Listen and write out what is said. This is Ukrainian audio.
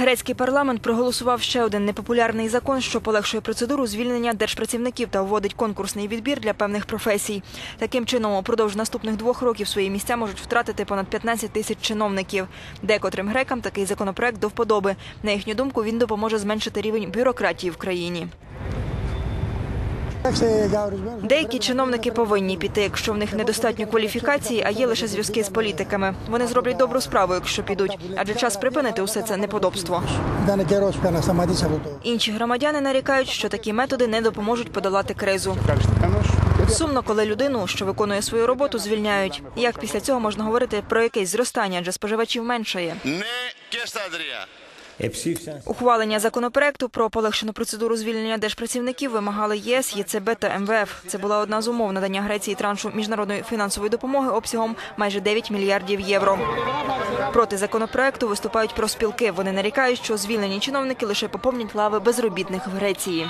Грецький парламент проголосував ще один непопулярний закон, що полегшує процедуру звільнення держпрацівників та вводить конкурсний відбір для певних професій. Таким чином, упродовж наступних двох років свої місця можуть втратити понад 15 тисяч чиновників. Декотрим грекам такий законопроект до вподоби. На їхню думку, він допоможе зменшити рівень бюрократії в країні. Деякі чиновники повинні піти, якщо в них недостатньо кваліфікації, а є лише зв'язки з політиками. Вони зроблять добру справу, якщо підуть, адже час припинити усе це неподобство. Інші громадяни нарікають, що такі методи не допоможуть подолати кризу. Сумно, коли людину, що виконує свою роботу, звільняють. Як після цього можна говорити про якесь зростання, адже споживачів меншає. Ухвалення законопроекту про полегшену процедуру звільнення держпрацівників вимагали ЄС, ЄЦБ та МВФ. Це була одна з умов надання Греції траншу міжнародної фінансової допомоги обсягом майже 9 мільярдів євро. Проти законопроекту виступають профспілки. Вони нарікають, що звільнені чиновники лише поповнять лави безробітних в Греції.